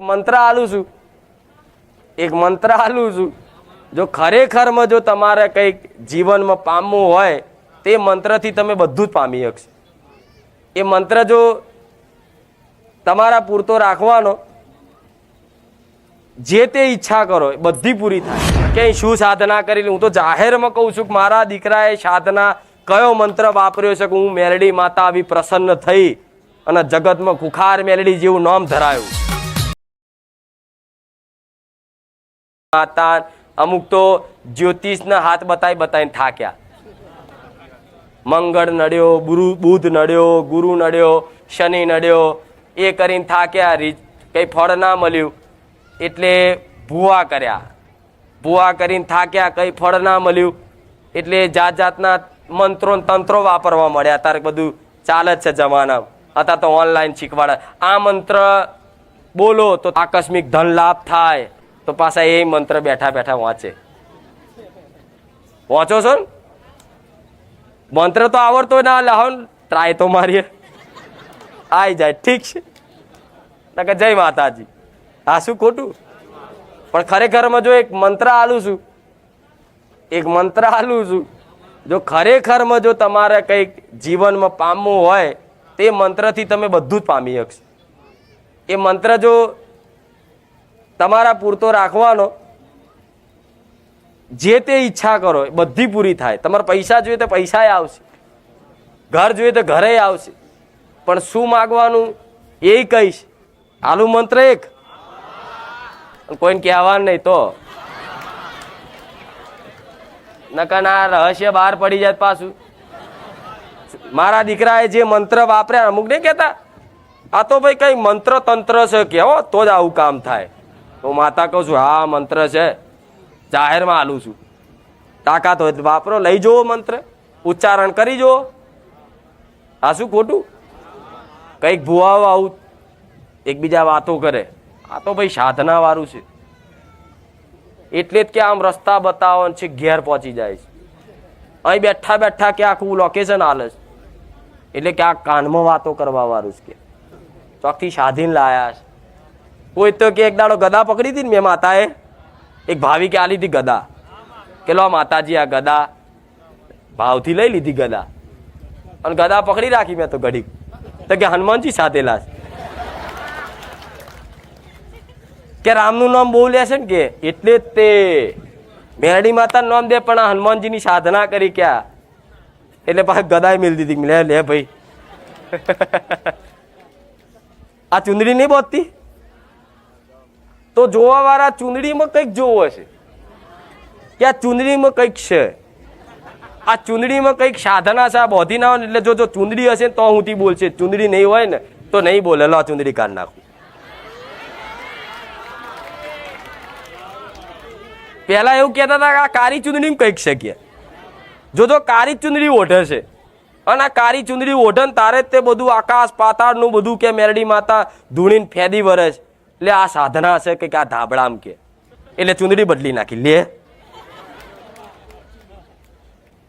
મંત્ર આલું છું. એક મંત્ર આલું છું. જો ખરેખરમાં જો તમારે કંઈક જીવનમાં પામવું હોય, તે મંત્રથી તમે બધું જ પામી શકશો. એ મંત્ર જો તમારા પૂરતો રાખવાનો, જે તે ઈચ્છા કરો બધી પૂરી થાય. કે શું સાધના કરેલી, હું તો જાહેરમાં કહું છું કે મારા દીકરાએ સાધના કયો મંત્ર વાપર્યો છે કે હું મેરડી માતા આવી પ્રસન્ન થઈ અને જગતમાં ખુખાર મેલડી જેવું નામ ધરાયું. માતા અમુક તો જ્યોતિષના હાથ બતાવી બતાવીને થાક્યા. મંગળ નડ્યો, ગુરુ, બુધ નડ્યો, ગુરુ નડ્યો, શનિ નડ્યો, એ કરીને થાક્યા કંઈ ફળ ના મળ્યું. એટલે ભૂવા કર્યા. ભૂવા કરીને થાક્યા, કંઈ ફળ ના મળ્યું. એટલે જાત જાતના મંત્રો તંત્રો વાપરવા મળ્યા. તારે બધું ચાલે જ છે જમાના અત્યારે તો ઓનલાઈન શીખવાડે. આ મંત્ર બોલો તો આકસ્મિક ધન લાભ થાય. તો પાછા એ મંત્ર બેઠા બેઠા વાંચે. વાંચો છો ને? મંત્ર તો આવડતો ના લાવો ટ્રાય તો મારીએ. આઈ જાય, ઠીક છે. કે જય માતાજી. આ શું ખોટું? પણ ખરેખરમાં જો એક મંત્ર આલું છું, એક મંત્ર આલું છું, જો ખરેખરમાં જો તમારે કંઈક જીવનમાં પામવું હોય, તે મંત્રથી તમે બધું જ પામી શકશો. એ મંત્ર જો તમારા પૂરતો રાખવાનો. જે તે ઈચ્છા કરો, એ બધી પૂરી થાય. તમારે પૈસા જોઈએ તો પૈસા આવશે. ઘર જોઈએ તો ઘરે આવશે. પણ શું માગવાનું? એ કહીશ. આલુ મંત્ર એક. કોઈને કહેવાનું નહીં તો. નકર ના રહસ્ય બહાર પડી જાય પાછું. મારા દીકરાએ જે મંત્ર વાપર્યા, અમુક નહીં કહેતા? આ તો ભાઈ કઈ મંત્ર તંત્ર છે, કેવો? તો જ આવું કામ થાય. હું માતા કહું છું, હા, મંત્ર છે. જાહેરમાં આલું છું. તાકાત હોય તો વાપરો, લઈ જુઓ મંત્ર. ઉચ્ચારણ કરી જુઓ. આ શું ખોટું? કંઈક ભૂવાઓ આવું એકબીજા વાતો કરે. આ તો ભાઈ સાધનાવાળું છે. એટલે જ કે આમ રસ્તા બતાવો છે, ઘેર પહોંચી જાય છે. અહીં બેઠા બેઠા કે આખું લોકેશન હાલે છે. એટલે કે આ કાનમાં વાતો કરવા વાળું છે કે. ચોકથી સાધીને લાયા છે. કોઈ તો કે એક દાડો ગદા પકડી હતી ને મેં માતાએ. એક ભાવી કે આલી હતી ગદા. કે લો માતાજી આ ગદા? ભાવથી લઈ લીધી ગદા. અને ગદા પકડી રાખી મેં તો ઘડીક. તો કે હનુમાનજી સાથેલા છે કે રામનું નામ બહુ લેશે ને કે? એટલે જ તે. મેરડી માતાનું નામ દે, પણ આ હનુમાનજીની સાધના કરી ક્યાં? એટલે પાછી ગદાય મેળ દીધી. લે લે ભાઈ. આ ચુંદડી નહીં બોતતી તો જોવા વાળા ચુંદડીમાં કંઈક જોવો હશે. કે આ ચુંદડીમાં કંઈક છે? આ ચુંદડીમાં કંઈક સાધના છે? આ બોધી ના હોય એટલે જો જો ચુંદડી હશે તો હું બોલશે. ચુંદડી નહીં હોય ને તો નહીં બોલે. લો ચુંદડી કાઢ નાખું. પહેલા એવું કહેતા હતા કે આ કારી ચુંદડી કંઈક છે કે. જો જો કારી ચુંદડી ઓઢે છે. અને આ કારી ચુંદડી ઓઢન તારે જ તે બધું આકાશ, પાતાળનું બધું કે મેરડી માતા ધૂણીને ફેદી વરે છે. એટલે આ સાધના હશે કે આ ધાબળામ કે? એટલે ચુંદડી બદલી નાખી. લે.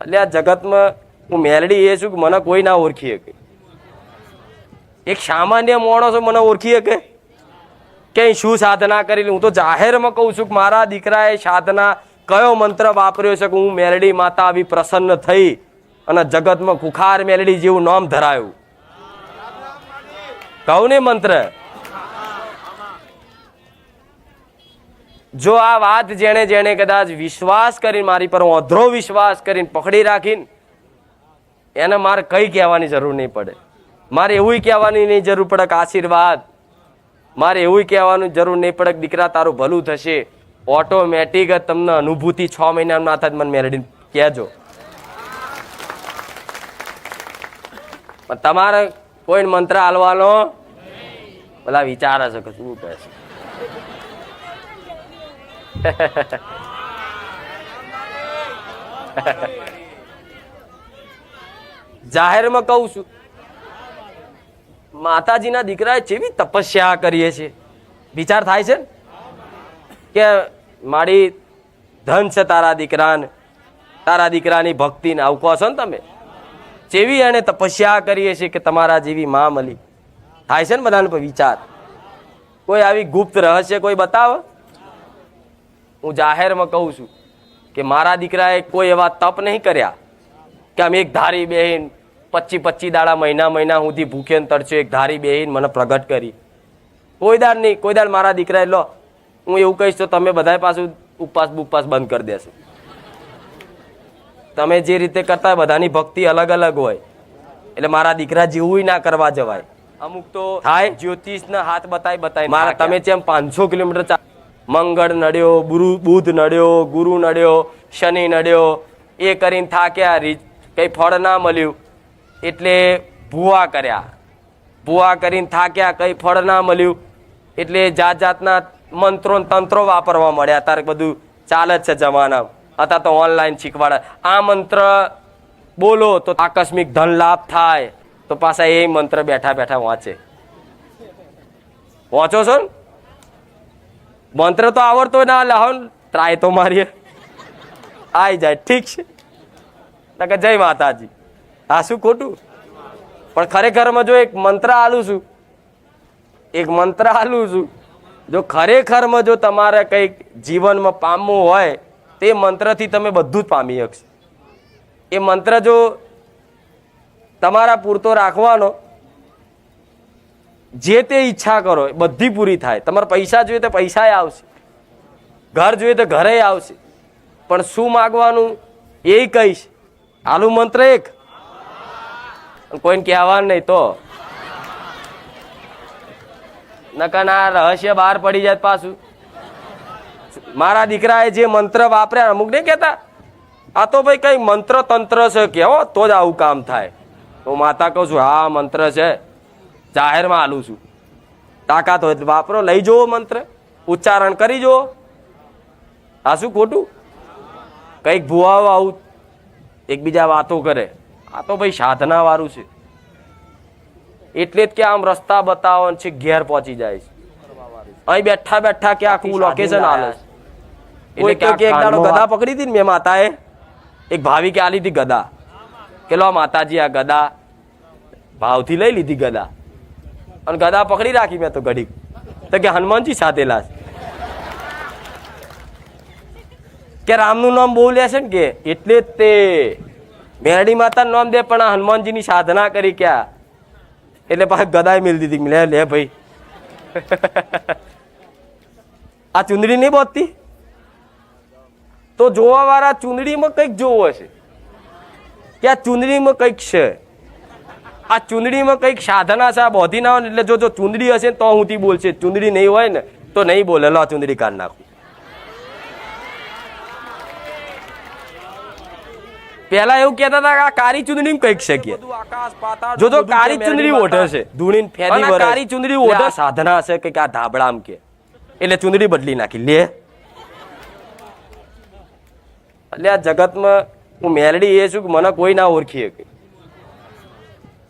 એટલે આ જગતમાં હું મેલડી એ છું કે મને કોઈ ના ઓળખી શકે. એક સામાન્ય માણસો મને ઓળખી શકે. કે શું સાધના કરેલી હું તો જાહેરમાં કહું છું કે મારા દીકરાએ સાધના કયો મંત્ર વાપર્યો છે કે હું મેલડી માતા આવી પ્રસન્ન થઈ અને જગતમાં ખુખાર મેલડી જેવું નામ ધરાયું? કહું ને મંત્ર. જો આ વાત જેણે જેણે કદાચ વિશ્વાસ કરીને મારી પર અધરો વિશ્વાસ કરીને પકડી રાખીને એને મારે કંઈ કહેવાની જરૂર નહીં પડે. મારે એવું કહેવાની નહીં જરૂર પડે કે આશીર્વાદ. મારે એવું કહેવાનું જરૂર નહીં પડે કે દીકરા તારું ભલું થશે. ઓટોમેટિક જ તમને અનુભૂતિ છ મહિના ના થાય મને મેળવીને કહેજો. પણ તમારે કોઈ મંત્ર હાલવાનો બધા વિચારે છે કે શું કહે છે જાહેરમાં કહું છું, માતાજીના દીકરાએ જેવી તપસ્યા કરીએ છીએ. વિચાર થાય છે? કે મારી ધન છે તારા દીકરાને, તારા દીકરાની ભક્તિને આવું કહો છો ને તમે. જેવી એને તપસ્યા કરીએ છીએ કે તમારા જેવી મા મળી થાય છે ને બધાને વિચાર? કોઈ આવી ગુપ્ત રહસ્ય કોઈ બતાવે? હું જાહેરમાં કહું છું કે મારા દીકરાએ કોઈ એવા તપ નહીં કર્યા કે આમ એક ધારી બેહીન પચી પચી દાડા મહિના મહિના સુધી ભૂખે ને તરસ્યો એક ધારી બેહીન મને પ્રગટ કરી. કોઈ દાડ નહીં કોઈ દાડ મારા દીકરાએ લો હું એવું કહીશ તો તમે બધાય પાછું ઉપવાસ બુપવાસ બંધ કરી દેશો. તમે જે રીતે કરતા હોય બધાની ભક્તિ અલગ અલગ હોય. એટલે મારા દીકરા જેવું ના કરવા જવાય. અમુક તો થાય? જ્યોતિષના હાથ બતાય બતાય મારા તમે જેમ પાંચસો કિલોમીટર મંગળ નડ્યો ગુરુ બુધ નડ્યો, ગુરુ નડ્યો, શનિ નડ્યો, એ કરીને થાક્યા, રી, કંઈ ફળ ના મળ્યું. એટલે ભૂવા કર્યા. ભૂવા કરીને થાક્યા, કંઈ ફળ ના મળ્યું. એટલે જાત જાતના મંત્રો તંત્રો વાપરવા મળ્યા. અત્યારે બધું ચાલે છે જમાના. અથવા તો ઓનલાઈન શીખવાડે. આ મંત્ર બોલો તો આકસ્મિક ધન લાભ થાય. તો પાછા એ મંત્ર બેઠા બેઠા વાંચે. વાંચો છો ને? મંત્ર તો આવડતો ના લાવ ટ્રાય તો મારીએ. આવી જાય, ઠીક છે. કે જય માતાજી. હા, શું ખોટું? પણ ખરેખરમાં જો એક મંત્ર આલું છું, એક મંત્ર આલું છું, જો ખરેખરમાં જો તમારે કંઈક જીવનમાં પામવું હોય, તે મંત્રથી તમે બધું જ પામી શકશો. એ મંત્ર જો તમારા પૂરતો રાખવાનો જે તે ઈચ્છા કરો, એ બધી પૂરી થાય. તમારે પૈસા જોઈએ તો પૈસાય આવશે. ઘર જોઈએ તો ઘરે આવશે. પણ શું માગવાનું? એ કહીશ. આલુ મંત્ર એક. કોઈને કહેવાનું નહીં તો? નકર આ રહસ્ય બહાર પડી જાય પાછું. મારા દીકરાએ જે મંત્ર વાપર્યા, અમુક નહીં કહેતા? આ તો ભાઈ કઈ મંત્ર તંત્ર છે કે હો, તો જ આવું કામ થાય. હું માતા કહું છું, હા, મંત્ર છે. જાહેરમાં આલું છું. તાકાત હોય તો વાપરો લઈ જુઓ મંત્ર ઉચ્ચારણ કરી જુઓ. આ શું ખોટું? કંઈક ભુવાઓ આવું એકબીજા વાતો કરે. આ તો ભાઈ સાધના વાળું છે. એટલે જ કે આમ રસ્તા બતાવો છે ઘેર પહોંચી જાય છે. અહીં બેઠા બેઠા કે આખું લોકેશન આલે એટલે કે એક દાડો ગદા પકડી હતી ને મેં માતાએ. એક ભાવી આ હતી ગદા કે લો માતાજી આ ગદા ભાવથી લઈ લીધી ગદા અને ગદા પકડી રાખી મેં તો ઘડીક. તો કે હનુમાનજી સાથેલા છે કે રામનું નામ બહુ લે છે ને કે, એટલે જ તે મેરડી માતાનું નામ દે, પણ આ હનુમાનજીની સાધના કરી ક્યાં? એટલે પાછી ગદાય મેળ દીધી લે લે ભાઈ. આ ચુંદડી નહીં બોતતી? તો જોવા વાળા ચુંદડીમાં કંઈક જોવો છે કે આ ચુંદડીમાં કંઈક છે? આ ચુંદડીમાં કંઈક સાધના છે આ બોધી ના હોય એટલે જો જો ચૂંદડી હશે તો હું બોલશે ચુંદડી નહીં હોય ને તો નહીં બોલે. લો ચૂંદડી કાઢ નાખું. પેલા એવું કહેતા હતા કે આ કારી ચુંદડી કંઈક છે કે. જો જો કારી ચુંદડી ઓઢે છે. ધૂણી ફેરી વરે કારી ચુંદડી ઓઢે. સાધના છે કે આ ધાબળામ કે. એટલે ચુંદડી બદલી નાખી. લે. એટલે આ જગતમાં હું મેલડી એ છું કે મને કોઈ ના ઓળખી શકે.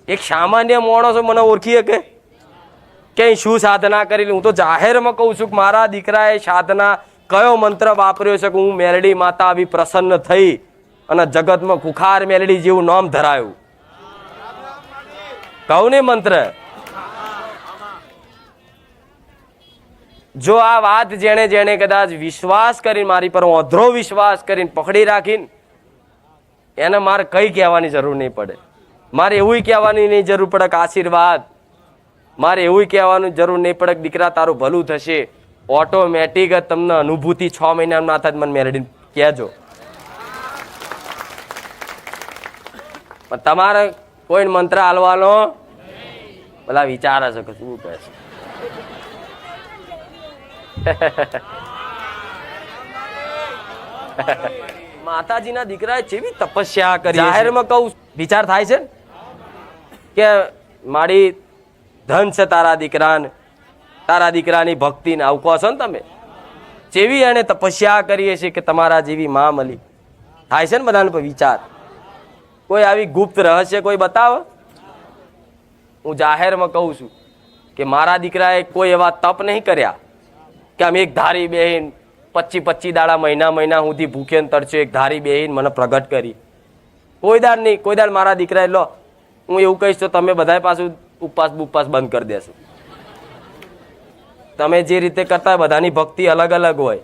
એક સામાન્ય માણસો મને ઓળખી શકે? કે શું સાધના કરેલી? હું તો જાહેરમાં કહું છું કે મારા દીકરાએ સાધના કયો મંત્ર વાપર્યો છે કે હું મેલડી માતા આવી પ્રસન્ન થઈ અને જગતમાં કુખાર મેલડી જેવું નામ ધરાયું? કહું ને મંત્ર. જો આ વાત જેણે જેણે કદાચ વિશ્વાસ કરીને મારી પર અધરો વિશ્વાસ કરીને પકડી રાખીને, એને મારે કઈ કહેવાની જરૂર નહીં પડે. મારે એવું કહેવાની નહીં જરૂર પડે કે આશીર્વાદ. મારે એવું કહેવાનું જરૂર નહીં પડે કે દીકરા તારું ભલું થશે. ઓટોમેટિક જ તમને અનુભૂતિ છ મહિના ના થાય મને મેળવીને કહેજો. પણ તમારે કોઈ મંત્ર હાલવાનો? બધા વિચારે છે કે શું કહે છે. માતાજીના દીકરાએ જેવી તપસ્યા કરી જાહેરમાં કહું વિચાર થાય છે ને? કે મારી ધન છે તારા દીકરાને, તારા દીકરાની ભક્તિને આવું કહો છો ને તમે. જેવી એને તપસ્યા કરીએ છીએ કે તમારા જેવી મા મળી થાય છે ને બધાને પણ વિચાર? કોઈ આવી ગુપ્ત રહસ્ય કોઈ બતાવે? હું જાહેરમાં કહું છું કે મારા દીકરાએ કોઈ એવા તપ નહીં કર્યા કે આમ એક ધારી બેહીન પચી પચી દાડા મહિના મહિના સુધી ભૂખે તરસ્યો એક ધારી બેહીન મને પ્રગટ કરી. કોઈ દાડ નહીં કોઈ દાડ મારા દીકરાએ લો હું એવું કહીશ તો તમે બધાય પાછું ઉપવાસ બુપવાસ બંધ કરી દેશો. તમે જે રીતે કરતા હોય બધાની ભક્તિ અલગ અલગ હોય.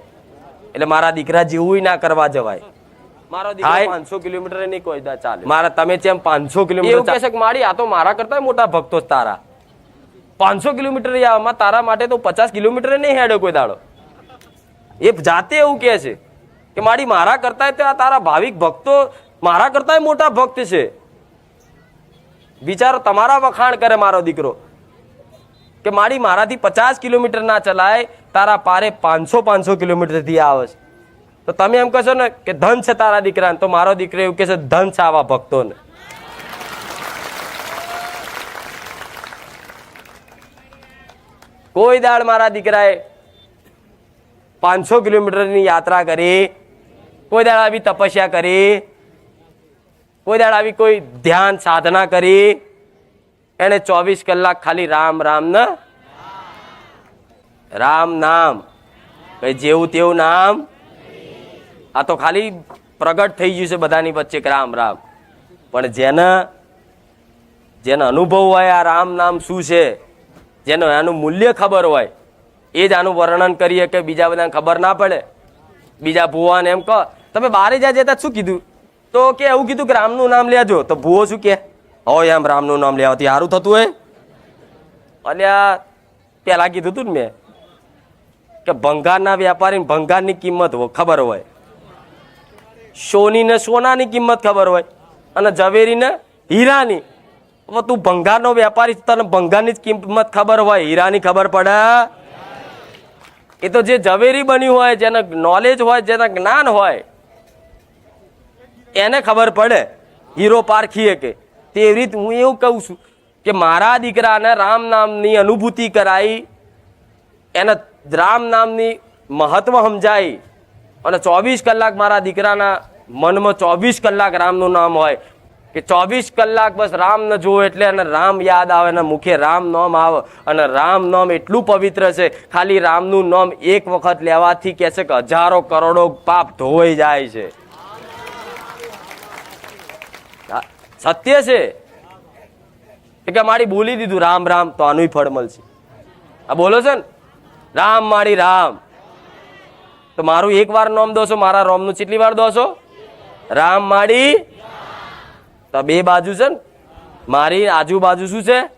એટલે મારા દીકરા જેવું ના કરવા જવાય. મારો દીકરો પાંચસો કિલોમીટર નહીં કોઈ ચાલે. મારા તમે જેમ પાંચસો કિલોમીટર કહેશે કે મારી આ તો મારા કરતા મોટા ભક્તો તારા. પાંચસો કિલોમીટર આમાં તારા માટે તો પચાસ કિલોમીટર નહીં હેડો કોઈ દાડો. એ જાતે એવું કહે છે કે મારી મારા કરતા તારા ભાવિક ભક્તો મારા કરતા મોટા ભક્ત છે. વિચારો, તમારા વખાણ કરે મારો દીકરો. કે મારી મારાથી પચાસ કિલોમીટર ના ચલાય, તારા પારે પાંચસો પાંચસો કિલોમીટરથી આવે છે. તો તમે એમ કહેશો ને કે ધન છે તારા દીકરાને, તો મારો દીકરો એવું કહેશે, ધન છે આવા ભક્તોને. કોઈ દાળ મારા દીકરાએ પાંચસો કિલોમીટરની યાત્રા કરી, કોઈ દાળ આવી તપસ્યા કરી કોઈ દાડ આવી કોઈ ધ્યાન સાધના કરી એને ચોવીસ કલાક ખાલી રામ રામ ને, રામ નામ. કઈ જેવું તેવું નામ? આ તો ખાલી પ્રગટ થઈ ગયું છે બધાની વચ્ચે કે રામ રામ. પણ જેને જેને અનુભવ હોય આ રામ નામ શું છે? જેનો આનું મૂલ્ય ખબર હોય, એ જ આનું વર્ણન કરીએ કે બીજા બધાને ખબર ના પડે. બીજા ભુવાને એમ કહો, તમે બારે જ્યાં જતા શું કીધું? તો કે એવું કીધું કે રામનું નામ લેજો. તો ભુવો શું કે? હોય એમ રામનું નામ લેવાથી સારું થતું હોય. અલ્યા, પેલા કીધું તું ને મેં કે ભંગારના વેપારીને ભંગારની કિંમત ખબર હોય. સોનીને સોનાની કિંમત ખબર હોય અને ઝવેરીને હીરાની. હવે તું ભંગારનો વેપારી તને ભંગારની જ કિંમત ખબર હોય, હીરાની ખબર પડે. એ તો જે ઝવેરી બની હોય, જેને નોલેજ હોય, જેને જ્ઞાન હોય એને ખબર પડે. હીરો પારખીએ કે. તેવી રીત હું એવું કહું છું કે મારા દીકરાને રામ નામની અનુભૂતિ કરાઈ, એને રામ નામની મહત્વ સમજાય અને ચોવીસ કલાક મારા દીકરાના મનમાં ચોવીસ કલાક રામનું નામ હોય. કે ચોવીસ કલાક બસ રામ ન જુઓ એટલે એને રામ યાદ આવે અને મુખે રામ નામ આવે અને રામ નામ એટલું પવિત્ર છે, ખાલી રામનું નામ એક વખત લેવાથી કહે છે કે હજારો કરોડો પાપ ધોવાઈ જાય છે હા, સત્ય છે. કે મારી બોલી દીધું, રામ રામ, તો આનું ફળ મળશે. આ બોલો છે ને? રામ મારી રામ. તો મારું એક વાર નામ દોશો મારા રોમનું કેટલી વાર દોશો રામ માડી તો બે બાજુ છે ને? મારી આજુબાજુ શું છે?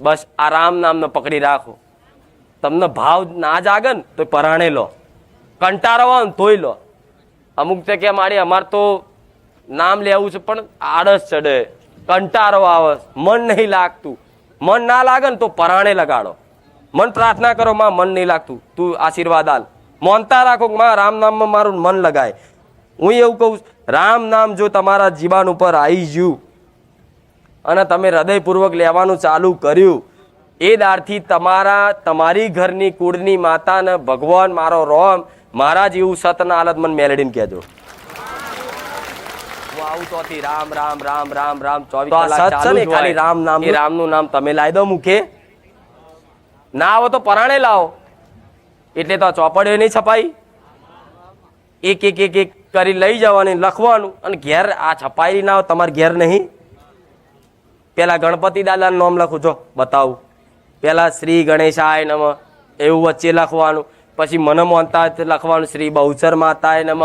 બસ આ રામ નામને પકડી રાખો. તમને ભાવ ના જાગે ને તો પરાણે લો. કંટાળો આવે ને, તોય લો. અમુક તે કે મારી, અમાર તો નામ લેવું છે, પણ આળસ ચડે. કંટારો આવે. મન નહીં લાગતું. મન ના લાગે ને તો પરાણે લગાડો. મન પ્રાર્થના કરો, માં, મન નહીં લાગતું. તું આશીર્વાદ આલ. મોનતા રાખો માં, રામ નામમાં મારું મન લગાય. હું એવું કહું રામ નામ જો તમારા જીવન ઉપર આવી ગયું અને તમે હૃદયપૂર્વક લેવાનું ચાલુ કર્યું, એ દારથી તમારા, તમારી ઘરની કુળની માતાને ભગવાન મારો રોમ, મારા જેવું સતના હાલત મને મેલડીને કહેજો. હું રામ રામ રામ રામ રામ ચોવીસ કલાક ચાલુ જ રામ નામ એ રામનું નામ તમે લાવી દો મુખે. ના આવો તો પરાણે લાવો. એટલે તો ચોપડીઓ નહીં છપાઈ. એક એક એક એક કરી લઈ જવાની લખવાનું. અને ઘેર આ છપાયેલી ના તમારે ઘેર નહીં. પેલા ગણપતિ દાદાનું નામ લખું છો બતાવું. પેલા શ્રી ગણેશાય નમ એવું વચ્ચે લખવાનું. પછી મનમોહનતા લખવાનું શ્રી બહુચર માતાય નમ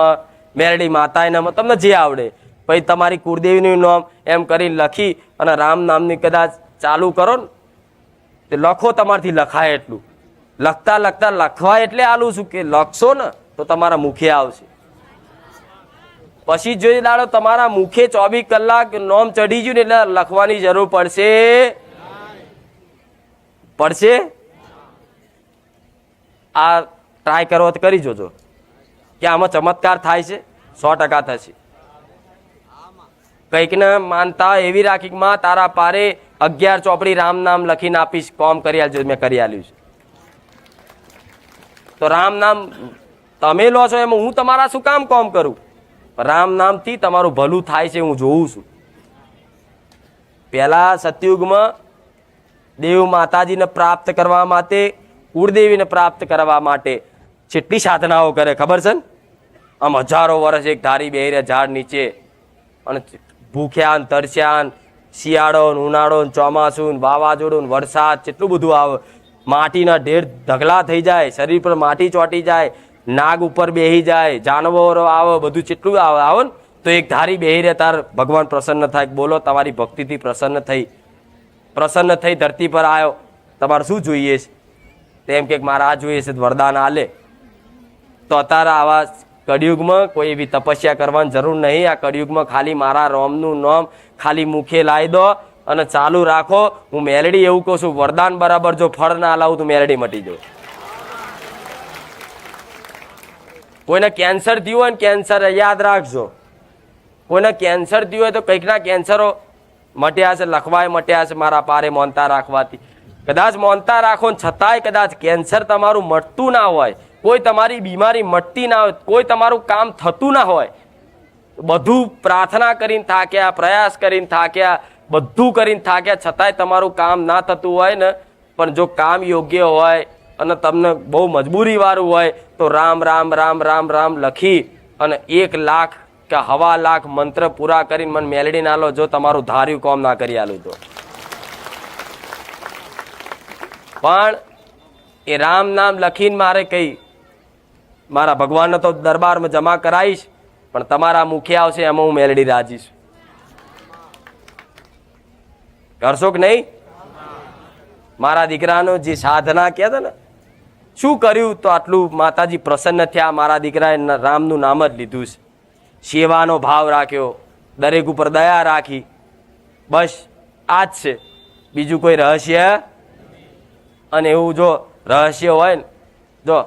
મેરડી માતાય નમ તમને જે આવડે. પછી તમારી કુળદેવીનું નામ એમ કરીને લખી અને રામ નામની કદાચ ચાલુ કરો ને, તે લખો તમારથી લખાય એટલું. લખતા લખતા લખવા એટલે આલું છું કે લખશો ને, તો તમારા મુખે આવશે. પછી જોઈ દાડો તમારા મુખે ચોવીસ કલાક નોમ ચડી ગયું ને એટલે લખવાની જરૂર પડશે? પડશે? આ ટ્રાય કરો તો કરી જોજો. કે આમાં ચમત્કાર થાય છે? સો ટકા થશે. કંઈકને માનતા એવી રાખી માં તારા પારે અગિયાર ચોપડી રામ નામ લખીને આપીશ, કોમ કરી આલજો, મેં કરી આલ્યું છે. તો રામ નામ તમે લો છો એમાં, હું તમારા શું કામ કોમ કરું? રામ નામથી તમારું ભલું થાય છે, હું જોઉં છું. પહેલા સતયુગમાં દેવ માતાજીને પ્રાપ્ત કરવા માટે, કુળદેવીને પ્રાપ્ત કરવા માટે જેટલી સાધનાઓ કરે, ખબર છે ને? આમ હજારો વર્ષ એક ધારી બે ઝાડ નીચે અને ભૂખ્યા ને તરસ્યા શિયાળો ઉનાળો ને ચોમાસું વાવાઝોડું ને વરસાદ કેટલું બધું આવે માટીના ઢેર ઢગલા થઈ જાય, શરીર પર માટી ચોંટી જાય, નાગ ઉપર બેહી જાય, જાનવરો આવે, બધું કેટલું આવે આવે ને, તો એક ધારી બેહી રહે તાર ભગવાન પ્રસન્ન થાય. બોલો, તમારી ભક્તિથી પ્રસન્ન થઈ. પ્રસન્ન થઈ, ધરતી પર આવ્યો તમારે શું જોઈએ છે? તેમ કે મારે આ જોઈએ છે, વરદાન આલે. તો અત્યારે આવા કળિયુગમાં કોઈ એવી તપસ્યા કરવાની જરૂર નહીં. આ કળિયુગમાં ખાલી મારા રોમનું નામ ખાલી મુખે લાવી દો અને ચાલુ રાખો. હું મેલડી એવું કહું છું, વરદાન બરાબર, જો ફળ ના લાવું તો મેલડી મટી જાય કોઈને કેન્સર થયું હોય ને કેન્સર યાદ રાખજો. કોઈને કેન્સર થયું હોય તો કંઈકના કેન્સરો મટ્યા છે લખવાય મટ્યા છે મારા પારે મોનતા રાખવાથી. કદાચ મોનતા રાખો ને છતાંય કદાચ કેન્સર તમારું મટતું ના હોય. કોઈ તમારી બીમારી મટતી ના હોય, કોઈ તમારું કામ થતું ના હોય, બધું પ્રાર્થના કરીને થાક્યા, પ્રયાસ કરીને થાક્યા, બધું કરીને થાક્યા, છતાંય તમારું કામ ના થતું હોય ને, પણ જો કામ યોગ્ય હોય અને તમને બહુ મજબૂરી વાળું હોય, તો રામ રામ રામ રામ રામ લખી અને એક લાખ કે હવા લાખ મંત્ર પૂરા કરીને મને મેલડી ના લો જો તમારું ધાર્યું કોમ ના કરી આલું તો. પણ એ રામ નામ લખીને મારે કઈ મારા ભગવાનને તો દરબારમાં જમા કરાવીશ પણ તમારા મુખે આવશે એમાં હું મેલડી રાજીશ કરશો કે નહીં? મારા દીકરાનો જે સાધના કહેતા ને, શું કર્યું તો આટલું માતાજી પ્રસન્ન થયા, મારા દીકરાએ રામનું નામ જ લીધું છે. સેવાનો ભાવ રાખ્યો, દરેક ઉપર દયા રાખી. બસ આ જ છે. બીજું કોઈ રહસ્ય? અને એવું જો રહસ્ય હોય ને, જો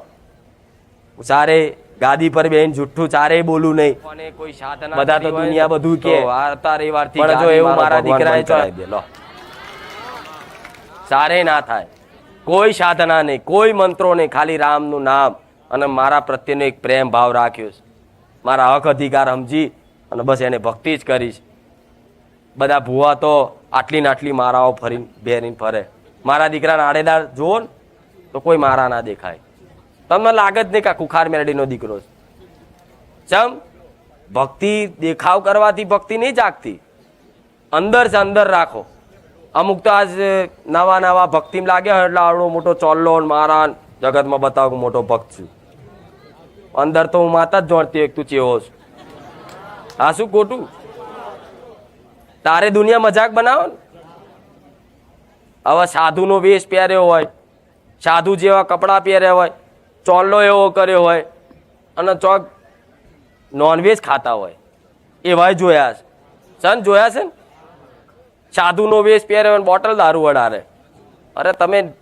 ચારે ગાદી પર બેન જુઠ્ઠું ચારે બોલું નહીં. કોઈ સાધના બધા તો દુનિયા બધું કે. પણ જો એવું મારા દીકરાએ ચો- સારે ના થાય. કોઈ સાધના નહીં કોઈ મંત્રો નહીં. ખાલી રામનું નામ અને મારા પ્રત્યેનો એક પ્રેમ ભાવ રાખ્યો છે. મારા હક અધિકાર સમજી અને બસ એને ભક્તિ જ કરીશ બધા ભૂવા તો આટલી ને આટલી મારાઓ ફરીને બેરીને ફરે. મારા દીકરાના આડેદાર જુઓ ને તો કોઈ મારા ના દેખાય. તમને લાગે જ નહીં કે આ કુખાર મેરડીનો દીકરો છે. ચમ? ભક્તિ દેખાવ કરવાથી ભક્તિ નહીં જાગતી. અંદર જ અંદર રાખો. અમુક તો આજ નવા નવા ભક્તિમાં લાગ્યા એટલે આવડો મોટો ચોલ્લો ને મારા જગતમાં બતાવો મોટો ભક્ત છું. અંદર તો હું માતા જ જોડતી એક તું ચેવો છું. આ શું ખોટું? તારે દુનિયા મજાક બનાવો ને? હવે સાધુનો વેશ પહેર્યો હોય, સાધુ જેવા કપડાં પહેર્યા હોય ચોલ્લો એવો કર્યો હોય અને ચોક નોનવેજ ખાતા હોય. એવાય જોયા છે. સન જોયા છે ને? સાધુનો વેશ પહેર્યો બોટલ દારૂ વડારે. અરે તમે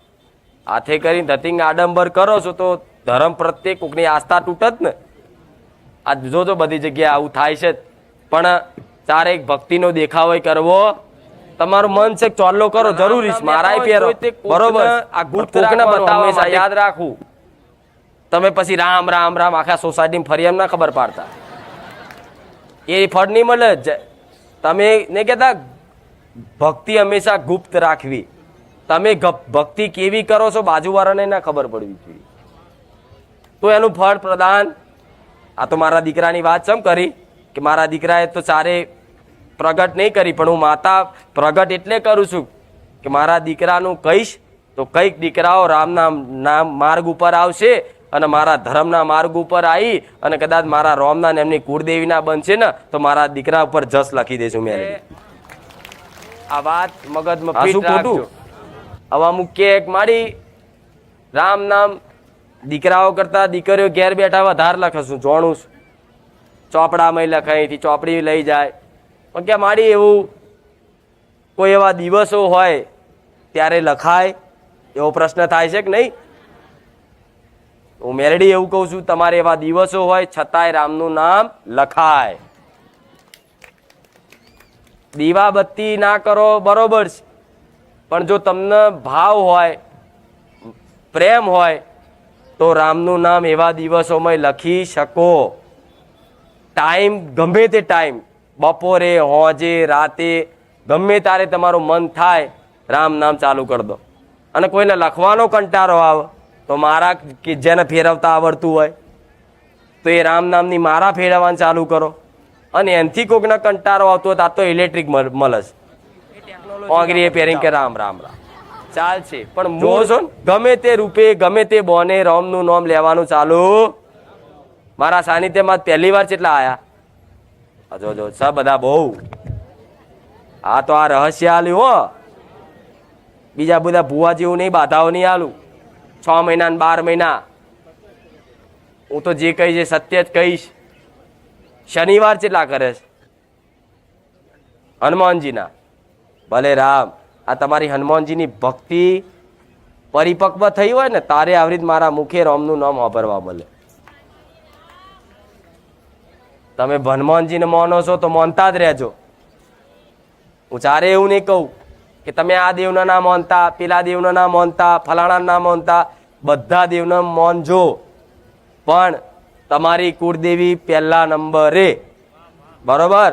હાથે કરીને ધતિંગ આડંબર કરો છો તો ધર્મ પ્રત્યે કોકની આસ્થા તૂટત ને. આ જોજો બધી જગ્યાએ આવું થાય છે જ. પણ તારે એક ભક્તિનો દેખાવો કરવો. તમારું મન છે ચોલ્લો કરો જરૂરી છે. મારાય પહેરો. બરોબર. આ ગુપ્ત બતાવો યાદ રાખવું તમે પછી રામ રામ રામ આખા સોસાયટીમાં ફરી એમ ના ખબર પાડતા. એ ફળ નહીં મળે. તમે ને કહેતા, ભક્તિ હંમેશા ગુપ્ત રાખવી. તમે ભક્તિ કેવી કરો છો બાજુવાળાને ના ખબર પડવી જોઈએ. તો એનું ફળ પ્રદાન, આ તો મારા દીકરાની વાત ચમ કરી કે મારા દીકરાએ તો ચારે પ્રગટ નહીં કરી, પણ હું માતા પ્રગટ એટલે કરું છું કે મારા દીકરાનું કહીશ, તો કંઈક દીકરાઓ રામના નામ, માર્ગ ઉપર આવશે અને મારા ધર્મના માર્ગ ઉપર આવી અને કદાચ મારા રોમના ને એમની કુળદેવીના બનશે ને તો મારા દીકરા ઉપર જસ લખી દેશું મેં આ વાત મગજમાં શું ખોટું? હવે અમુક કેક મારી રામ નામ દીકરાઓ કરતા દીકરીઓ ઘેર બેઠા વધારે લખશું જોણું છું ચોપડામાં લખે અહીંથી ચોપડી લઈ જાય. પણ કે મારી એવું કોઈ એવા દિવસો હોય ત્યારે લખાય? એવો પ્રશ્ન થાય છે કે નહીં? હું મેલડી એવું કહું છું, તમારે એવા દિવસો હોય, છતાંય રામનું નામ લખાય. દીવા બત્તી ના કરો, બરોબર છે. પણ જો તમને ભાવ હોય, પ્રેમ હોય, તો રામનું નામ એવા દિવસોમાં લખી શકો. ટાઈમ ગમે તે ટાઈમ, બપોરે, હોજે, રાતે, ગમે ત્યારે તમારું મન થાય, રામ નામ ચાલુ કરી દો. અને કોઈને લખવાનો કંટારો આવે તો મારા કે જેને ફેરવતા આવડતું હોય તો એ રામ નામની મારા ફેરવવાનું ચાલુ કરો. અને એનથી કોકને કંટારો આવતો હોય તો આ તો ઇલેક્ટ્રિક મળે છે ઓંગરી એ પહેરીને કે રામ રામ રામ. ચાલશે. પણ જોશો ને? ગમે તે રૂપે ગમે તે બોને રોમનું નામ લેવાનું ચાલુ. મારા સાનિધ્યમાં પહેલી વાર કેટલા આયા? જો જો સ બધા બહુ. આ તો આ રહસ્ય આલ્યું હો. બીજા બધા ભુવા જેવું નહીં બાધાઓ નહીં આલું. છ મહિના બાર મહિના. હું તો જે કહીશ એ સત્ય જ કહીશ. શનિવાર કેટલા કરે છે? હનુમાનજીના. ભલે રામ, આ તમારી હનુમાનજીની ભક્તિ પરિપક્વ થઈ હોય ને, તારે આવી રીત મારા મુખે રામનું નામ વાપરવા મળે. તમે હનુમાનજીને માનો છો તો માનતા જ રહેજો. હું ચારે એવું નહીં કહું. કે તમે આ દેવના ના માનતા, પેલા દેવના ના માનતા, ફલાણા ના માનતા, બધા દેવના માનજો. પણ તમારી કુળદેવી પહેલા નંબરે. બરોબર?